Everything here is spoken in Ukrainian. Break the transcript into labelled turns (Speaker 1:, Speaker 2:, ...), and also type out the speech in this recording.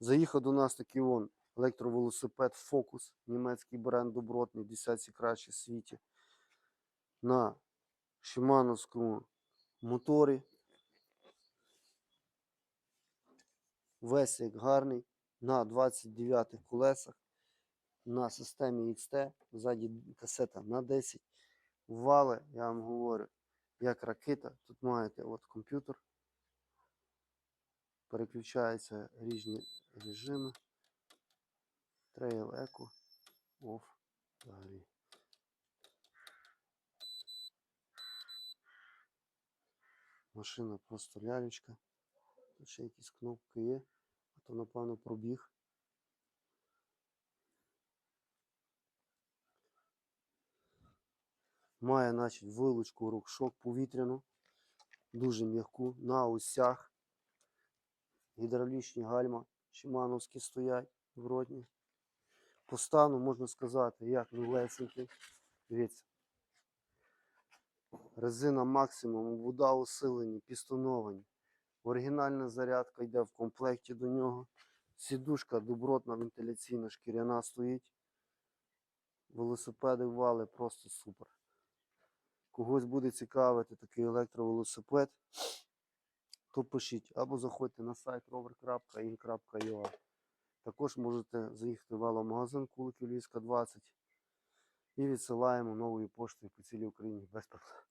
Speaker 1: Заїхав до нас такий вон електровелосипед Focus, німецький бренд добротний, десятці кращий в світі. На Шимановському моторі. Весь як гарний, на 29 колесах, на системі XT, ззаді касета на 10. Вали, я вам говорю, як ракета. Тут маєте от комп'ютер. Переключаються різні режими. Трейл Eco, Off, взагалі. Машина просто лялечка. Тут ще якісь кнопки є, а то, напевно, пробіг. Має, значить, вилучку рукшок повітряну, дуже м'яку, на осях. Гідравлічні гальма Шимановські стоять добротні. По стану можна сказати, як новесенький. Дивіться. Резина максимум, вода усилені, пістоновані. Оригінальна зарядка йде в комплекті до нього. Сідушка добротна, вентиляційна, шкіряна стоїть. Велосипеди вали просто супер. Когось буде цікавити такий електровелосипед, то пишіть або заходьте на сайт rover.in.ua. Також можете заїхати в веломагазин Куликів Львівська 20 і відсилаємо новою поштою по цілій Україні без.